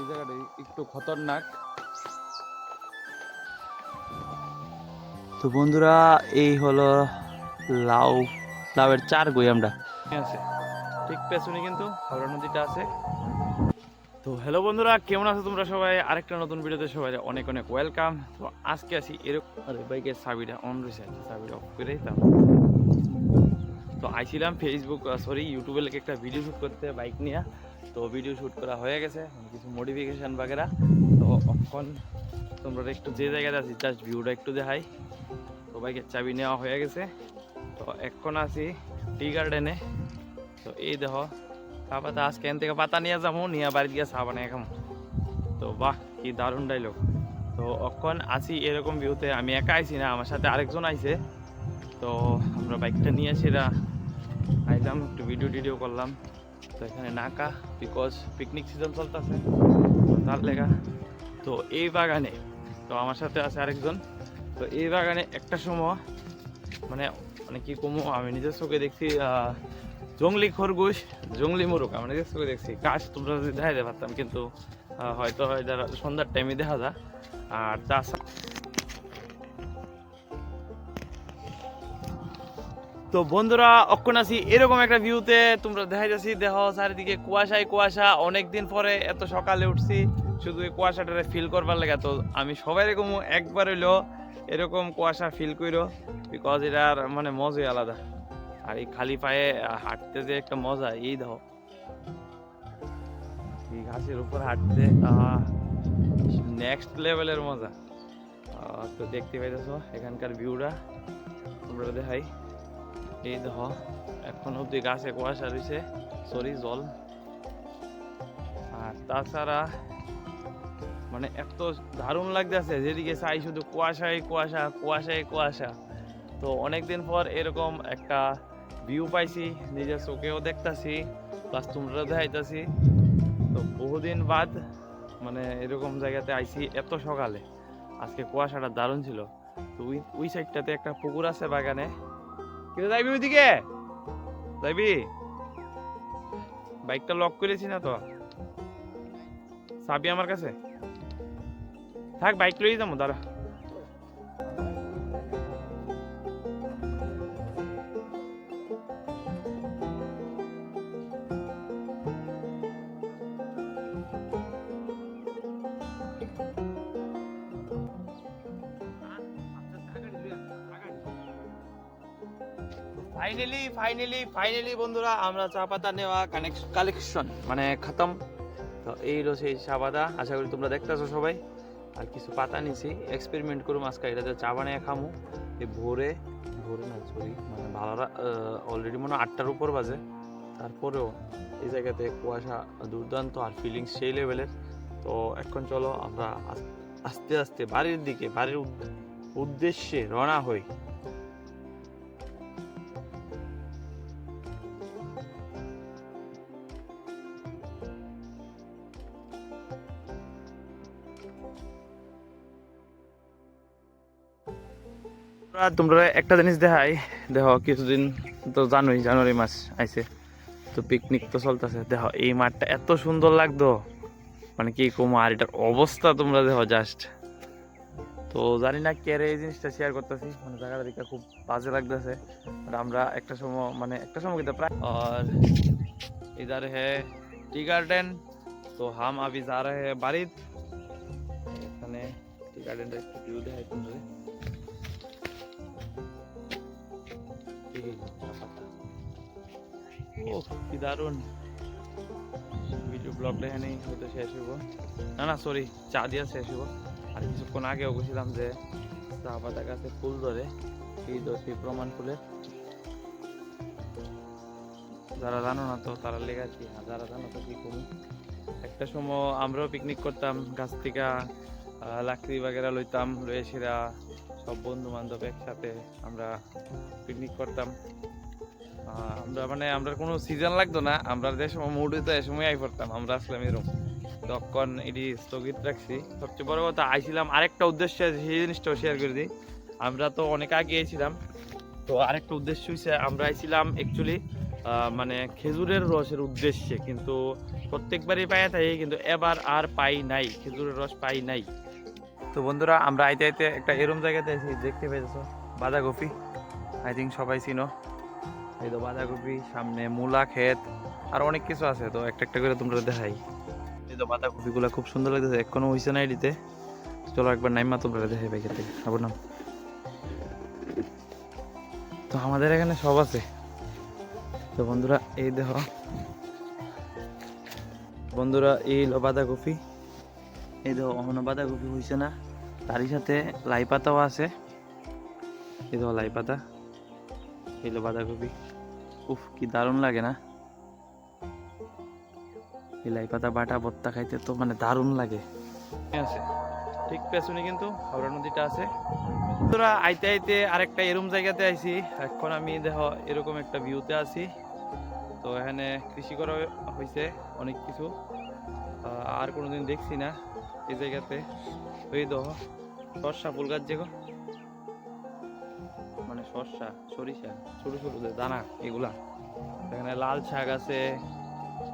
এই জায়গাটা একটু খতরনাক। তো বন্ধুরা এই হলো লাউ লাউয়ের চার গই আমরা। আছে? ঠিক পেছনে কিন্তু হাওড়া নদীটা আছে। তো হ্যালো বন্ধুরা কেমন আছো তোমরা সবাই? আরেকটা নতুন ভিডিওতে সবাই অনেক অনেক ওয়েলকাম। তো আজকে আসি এরকম আরে বাইকের চাবিটা অন রয়েছে কি, চাবিটা অফ করে দিতাম। তো আইছিলাম ফেসবুক সরি ইউটিউবে লেগে একটা ভিডিও শুট করতে বাইক নিয়ে। তো ভিডিও শ্যুট করা হয়ে গেছে কিছু মডিফিকেশান বাগেরা। তো এখন তোমরা একটু যে জায়গাতে আছি জাস্ট ভিউটা একটু দেখাই। তো বাইকের চাবি নেওয়া হয়ে গেছে। তো এখন আছি টি গার্ডেনে। তো এই দেখো, চা পাতা আজকে এখান থেকে পাতা নিয়ে যাব, নিয়ে বাড়ি গিয়ে চা বানিয়ে খাব। তো বাহ, কি দারুণ ডাইলগ তো এখন আছি এরকম ভিউতে আমি একা আইছি না, আমার সাথে আরেকজন আইছে। তো আমরা বাইকটা নিয়ে সেটা আইলাম, একটু ভিডিও টিডিও করলাম। তো এখানে নাকা বিকজ পিকনিক সিজন চলতেছে, তার লেগা। তো এই বাগানে, তো আমার সাথে আছে আরেকজন। তো এই বাগানে একটা সময় মানে মানে কি কমো, আমি নিজের চোখে দেখছি জঙ্গলি খরগোশ, জঙ্গলি মোরগ, আমি নিজের চোখে দেখছি। গাছ তোমরা যদি দেখাইতে পারতাম, কিন্তু হয়তো এটা সন্ধ্যার টাইমে দেখা যায়। আর তাছাড়া তো বন্ধুরা অক্ষণ এরকম একটা ভিউতে তোমরা দেখা যাচ্ছি। দেহ চারিদিকে কুয়াশায় কুয়াশা। অনেক দিন পরে এত সকালে উঠছি, শুধু এই কুয়াশাটারে ফিল করবার লাগে। তো আমি সবাই এরকম একবার হইল, এরকম কুয়াশা ফিল করো বিকজ এটার মানে মজাই আলাদা। আর এই খালি পায়ে হাঁটতে যে একটা মজা, এই দেখো। এই ঘাসের উপর হাঁটতে নেক্সট লেভেলের মজা। তো দেখতে পাইতেছো এখানকার ভিউটা তোমরা দেখাই। এই দেখো, এখন অব্দি গাছে কুয়াশা রয়েছে সরি জল। আর তাছাড়া মানে এত দারুণ লাগতেছে, যেদিকে চাই শুধু কুয়াশায় কুয়াশা কুয়াশায় কুয়াশা। তো অনেকদিন পর এরকম একটা ভিউ পাইছি, নিজের চোখেও দেখতাছি প্লাস তোমরা দেখাইতাছি। তো বহুদিন বাদ মানে এরকম জায়গাতে আইছি এত সকালে। আজকে কুয়াশাটা দারুণ ছিল। তো ওই ওই সাইডটাতে একটা পুকুর আছে বাগানে। কিন্তু যাইবি ওইদিকে? যাইবি? বাইকটা লক করেছি না তো। চাবি আমার কাছে? থাক, বাইক লই যাব, দাঁড়া। ফাইনালি ফাইনালি ফাইনালি বন্ধুরা, আমরা চা পাতা নেওয়া কালেকশন মানে খতম। তো এই হলো সেই চা পাতা। আশা করি তোমরা দেখতেছো সবাই। আর কিছু পাতা নিছি। এক্সপেরিমেন্ট করুম আজকে। এটাতে চা বানিয়ে খামু। এই ভোরে ভোরে না সরি মানে ভালোরা অলরেডি মনে আটটার উপর বাজে। তারপরেও এই জায়গাতে কুয়াশা দুর্দান্ত আর ফিলিংস সেই লেভেলের তো এখন চলো আমরা আস্তে আস্তে বাড়ির দিকে, বাড়ির উদ্দেশ্যে রওনা হই। তোমরা একটা জিনিস দেখাই। দেখো, কিছুদিন তো জানোই জানুয়ারি মাস আইছে। তো পিকনিক তো চলতেছে। দেখো, এই মাঠটা এত সুন্দর লাগতো। মানে কি কম আর এটার অবস্থা তোমরা দেখো জাস্ট তো জানি না কে এই জিনিসটা শেয়ার করতেছি। মানে জায়গাটা দেখে খুব বাজে লাগতেছে। আমরা একটা সময় মানে একটা সময় কিন্তু প্রায় আর ইধার হে টি গার্ডেন তো হাম আবি যা রে বাড়ির এখানে টি গার্ডেনটা একটু ভিউ দেখাই তোমরা কি ভিডিও ব্লগটা এখানেই শেষ হইব। না না সরি চা দিয়া শেষ হইব। আর কিছুক্ষণ আগেও যে, চা পাতা গাছে ফুল ধরে প্রমাণ ফুলের যারা জানো না তো, তারা লেগাছি আর যারা জানো তো কি করব? একটা সময় আমরাও পিকনিক করতাম, গাছ থেকে লাকড়ি বাগেরা লইতাম লয়ে সেরা সব বন্ধু বান্ধব একসাথে আমরা পিকনিক করতাম। আমরা মানে আমরা কোনো সিজন লাগতো না, আমরা যে সময় মুড হইতো এ সময় আই পড়তাম, আমরা আসলাম এরকম তখন এটি স্থগিত রাখছি। সবচেয়ে বড় কথা, আইছিলাম আরেকটা উদ্দেশ্যে সেই জিনিসটাও শেয়ার করে দিই। আমরা তো অনেক আগে এসেছিলাম তো আরেকটা উদ্দেশ্য হয়েছে আমরা আইছিলাম অ্যাকচুয়ালি মানে খেজুরের রসের উদ্দেশ্যে, কিন্তু প্রত্যেকবারই পাই থাকি, কিন্তু এবার আর পাই নাই, খেজুরের রস পাই নাই। তো বন্ধুরা, আমরা আইতে আইতে একটা এরম জায়গাতে এসে দেখতে পেয়েছ, বাঁধাকপি। আই থিঙ্ক সবাই চিনো। এই তো বাঁধাকপি, সামনে মূলা ক্ষেত, আর অনেক কিছু আছে। তো একটা একটা করে তোমরা দেখাই। এই তো বাঁধাকপিগুলো খুব সুন্দর লাগতেছে, এখনও হয়েছে না এডিতে চলো একবার নাইমা তোমরা দেখাই বাইকের থেকে। আবার নাম। তো আমাদের এখানে সব আছে। তো বন্ধুরা, এই দেখো। বন্ধুরা, এই হলো বাঁধাকপি। এই দেখো অহনো বাঁধাকপি হয়েছে না। তারই সাথে লাই পাতাও আছে। এই দেখো লাই পাতা এই হলো বাঁধাকপি। উফ, কি দারুণ লাগে না? এই লাই পাতা বাটা ভর্তা খাইতে তো মানে দারুণ লাগে। আছে। ঠিক পেছনে কিন্তু হাওড়া নদীটা আছে। তোরা আইতে আইতে আরেকটা এরম জায়গাতে আইছি। এখন আমি দেখো এরকম একটা ভিউতে আছি। তো এখানে কৃষি করা হয়েছে অনেক কিছু। আর কোনোদিন দেখছি না এই জায়গাতে। ওই দেখো, সর্ষা, ফুল গাছ যেগো। মানে সর্ষা, সরিষা, ছোট ছোট দানা, এগুলা। এখানে লাল শাক আছে,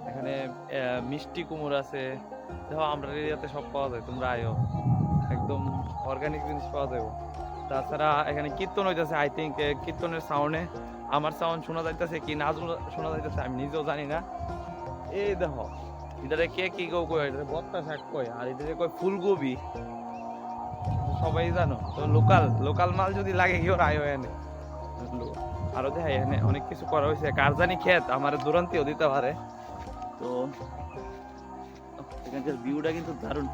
এখানে মিষ্টি কুমড় আছে। দেখো, আমরা এরিয়াতে সব পাওয়া যায়, তোমরা আয়ো। একদম অর্গানিক জিনিস পাওয়া যাবে তাছাড়া এখানে কীর্তন হইতেছে আই থিঙ্ক কীর্তনের সাউন্ডে আমার সাউন্ড শোনা যাইতেছে কি না শোনা- যাইতেছে, আমি নিজেও জানি না। এই দেখো, এটারে কে কি কেউ কয়? এটারে বত্তা শাক কয়, আর এটারে কয় ফুলকপি। সবাই জানো, তো লোকাল লোকাল মাল যদি লাগে কেউ আয় এনে? আরও দেখাই এখানে অনেক কিছু করা হয়েছে। কার জানি ক্ষেত, আমার দুরান্তিও দিতে পারে। তো, এখানকার ভিউটা কিন্তু দারুণ।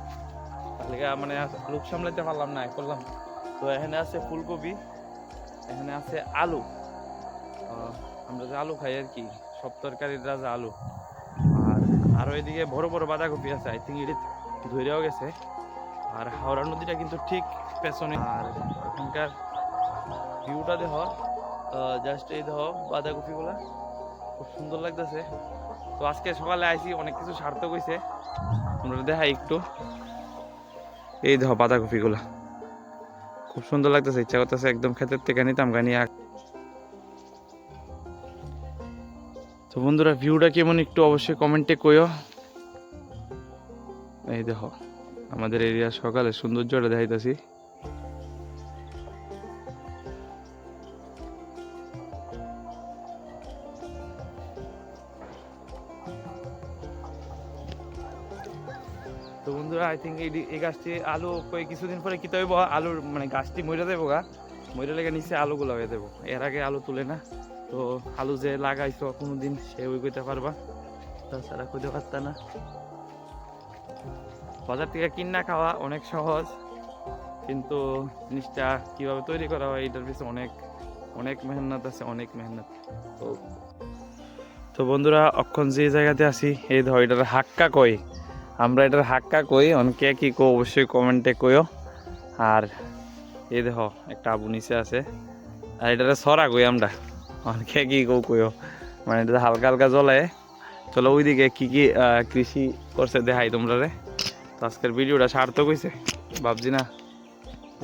মানে লোক সামলাতে পারলাম না করলাম। তো এখানে আছে ফুলকপি, এখানে আছে আলু। আমরা যে আলু খাই আর কি, সব তরকারির রাজা আলু। আর আরও এদিকে বড় বড় বাঁধাকপি আছে আই থিঙ্ক এটি ধরেও গেছে। আর হাওড়া নদীটা কিন্তু ঠিক পেছনে। আর এখানকার ভিউটা দেখ জাস্ট এই দেখ বাঁধাকপিগুলা, খুব সুন্দর লাগতেছে। তো আজকে সকালে আইছি, অনেক কিছু সার্থক হয়েছে আমরা দেখাই একটু। এই দেখো বাঁধাকপিগুলা, খুব সুন্দর লাগতেছে, ইচ্ছা করতেছে একদম ক্ষেতের থেকে নিতাম, গানি তো বন্ধুরা ভিউটা কেমন একটু অবশ্যই কমেন্টে কইও। এই দেখো। আমাদের এরিয়া সকালে সৌন্দর্যটা দেখাইতেছি। তো বন্ধুরা আই থিঙ্ক এই গাছটি আলু কই কিছুদিন পরে কি হইব আলুর মানে গাছটি মরে দেবো গা। মরে লেগে নিচে আলুগুলো হয়ে দেবো। এর আগে আলু তুলে না। তো আলু যে লাগাইছো, কোনোদিন সে ওই কইতে পারবা। তাছাড়া কইতে পারতা না। বাজার থেকে কিনা খাওয়া অনেক সহজ, কিন্তু জিনিসটা কীভাবে তৈরি করা হয়, এটার পিছনে অনেক অনেক মেহনত আছে, অনেক মেহনত। তো তো বন্ধুরা, অক্ষণ যে জায়গাতে আছি, এই ধর এটার হাক্কা কই? আমরা এটার হাক্কা কই? অনেকে কি কো, অবশ্যই কমেন্টে কইও। আর এই দেখো একটা আবু নিচে আছে, আর এটারে সরা কই আমরা? অনেকে কি কো, কইও। মানে এটা হালকা হালকা জ্বলে। চলো ওইদিকে কি কি কৃষি করছে দেখাই তোমরা রে তো আজকের ভিডিওটা সার্থক হয়েছে ভাবছি না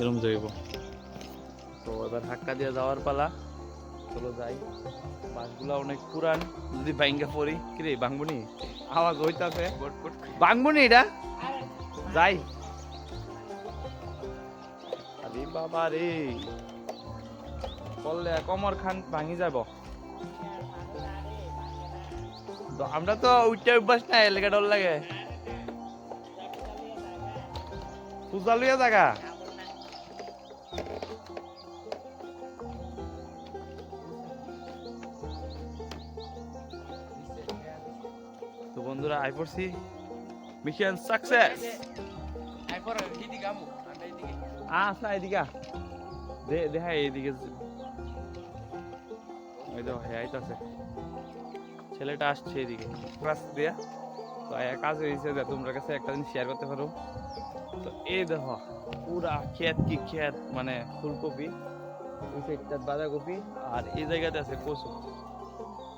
এরম যাইব। তো এবার হাক্কা দিয়ে যাওয়ার পালা। চলো যাই। বাসগুলা অনেক পুরান। যদি বাইঙ্গা পড়ি কিরে বাংবনি আওয়াজ হইতাছে। বাংবনি এটা? যাই। আরে বাবা রে। বললে কমর খান ভাঙি যাব তো আমরা তো উঠতে অভ্যাস নাই এলাকা ডর লাগে। সুজালুয়া জায়গা তো বন্ধুরা, আই পড়ছি। মিশন সাকসেস আসা এদিকে আ। দে দেখা এইদিকে। ওই দেখো হ্যাঁ আইতাছে। ছেলেটা আসছে এদিকে ক্লাস দিয়া। তো এক কাজ হয়েছে যে তোমরা কাছে একটা জিনিস শেয়ার করতে পারো। তো এই দেখো, পুরা ক্ষেত কি ক্ষেত মানে ফুলকপি ওই সাইডটা বাঁধাকপি, আর এই জায়গাতে আছে কচু।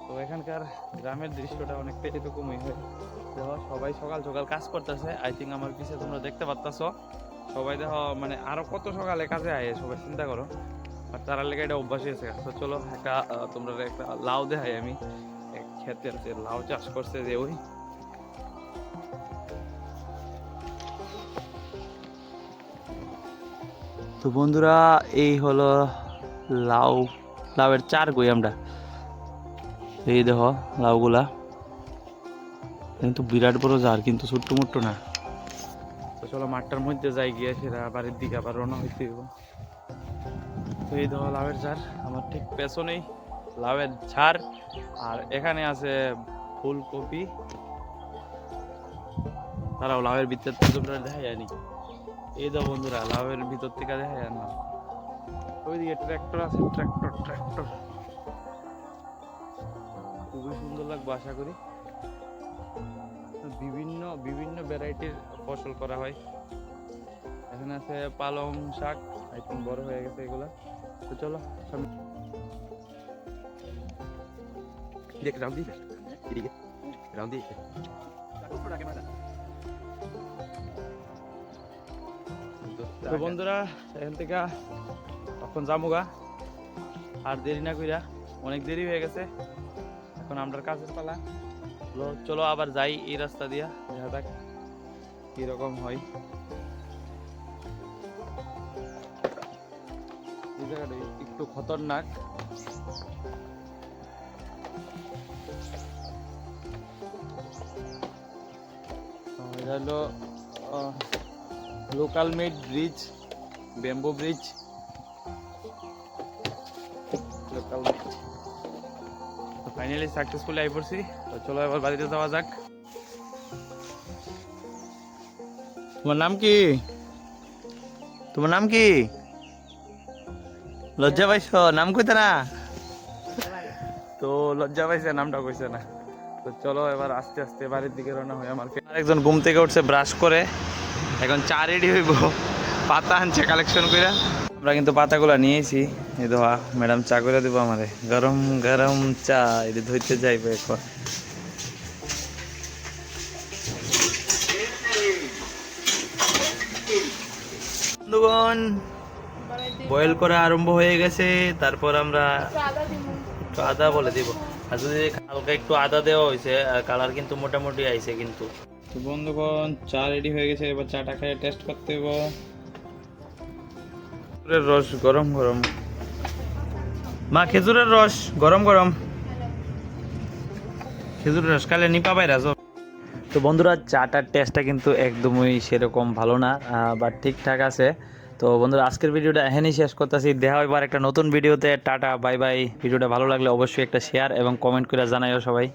তো এখানকার গ্রামের দৃশ্যটা অনেকটা এরকমই হয়। দেখো, সবাই সকাল সকাল কাজ করতেছে। আই থিঙ্ক আমার পিছে তোমরা দেখতে পারতাছ। সবাই দেখো মানে আরও কত সকালে কাজে আয়, সবাই চিন্তা করো। আর তার লেগে এটা অভ্যাস হয়েছে। তো চলো, একটা তোমরা একটা লাউ দেখাই আমি। আছে লাউ চাষ করছে যে ওই তো বন্ধুরা, এই হলো লাউ, লাউয়ের চার গই আমরা। এই দেখো লাউগুলা। কিন্তু বিরাট বড় জার, কিন্তু ছোট্ট মোট্ট না। চলো মাঠটার মধ্যে যাই গিয়ে, সেটা বাড়ির দিকে আবার রওনা হইতে হইব। তো এই ধরো লাউয়ের ঝাড়, আমার ঠিক পেছনেই লাউয়ের ঝাড়। আর এখানে আছে ফুলকপি। তারাও লাউয়ের ভিতর তোমরা দেখা যায়নি। এই দাও বন্ধুরা লাউয়ের ভিতর থেকে দেখা যায় না। ওইদিকে ট্র্যাক্টর আছে, ট্র্যাক্টর ট্র্যাক্টর। খুবই সুন্দর লাগবে, আশা করি। বিভিন্ন বিভিন্ন ভ্যারাইটির ফসল করা হয়। এখানে আছে পালং শাক থিঙ্ক বড় হয়ে গেছে এগুলা। তো চলো, সামনে। দেখ, রাউন্ড দিয়ে রাউন্ড তো বন্ধুরা, এখান থেকে এখন জামুগা আর দেরি না কইরা, অনেক দেরি হয়ে গেছে। এখন আমরা কাজের পালা। চলো আবার যাই এই রাস্তা দিয়া, দেখা যাক কীরকম হয়। একটু খতরনাক। হলো local made bridge, bamboo bridge. Local made. তো ফাইনালি সাকসেসফুলি আই পড়ছি। তো চলো এবার বাড়িতে যাওয়া যাক। তোমার নাম কি? তোমার নাম কি? লজ্জা পাইছ? নাম কইতে না? তো লজ্জা পাইছে, নামটা কইছে না। তো চলো এবার আস্তে আস্তে বাড়ির দিকে রওনা হয়ে আমার। আরেকজন ঘুম থেকে উঠছে ব্রাশ করে। এখন চা রেডি হইব। পাতা আনছে কালেকশন করে আমরা কিন্তু পাতাগুলো নিয়েছি। এই দোয়া ম্যাডাম চা করে দেবো আমারে। গরম গরম চা, এটা ধরতে যাইবে এখন। বয়েল করা আরম্ভ হয়ে গেছে। তারপর আমরা একটু আদা বলে দিব। আর যদি হালকা একটু আদা দেওয়া হয়েছে কালার কিন্তু মোটামুটি আইছে কিন্তু। তো বন্ধুগণ চা রেডি হয়ে গেছে এবার চাটা খেয়ে টেস্ট করতে হইব। খেজুরের রস গরম গরম। মা খেজুরের রস গরম গরম। খেজুরের রস কালে নিপা পাই রাজো তো বন্ধুরা চাটার টেস্টটা কিন্তু একদমই সেরকম ভালো না বাট ঠিকঠাক আছে। তো বন্ধুরা আজকের ভিডিওটা এখানেই শেষ করতেছি। দেখা এবার একটা নতুন ভিডিওতে। টাটা বাই বাই ভিডিওটা ভালো লাগলে অবশ্যই একটা শেয়ার এবং কমেন্ট করে জানাইও সবাই।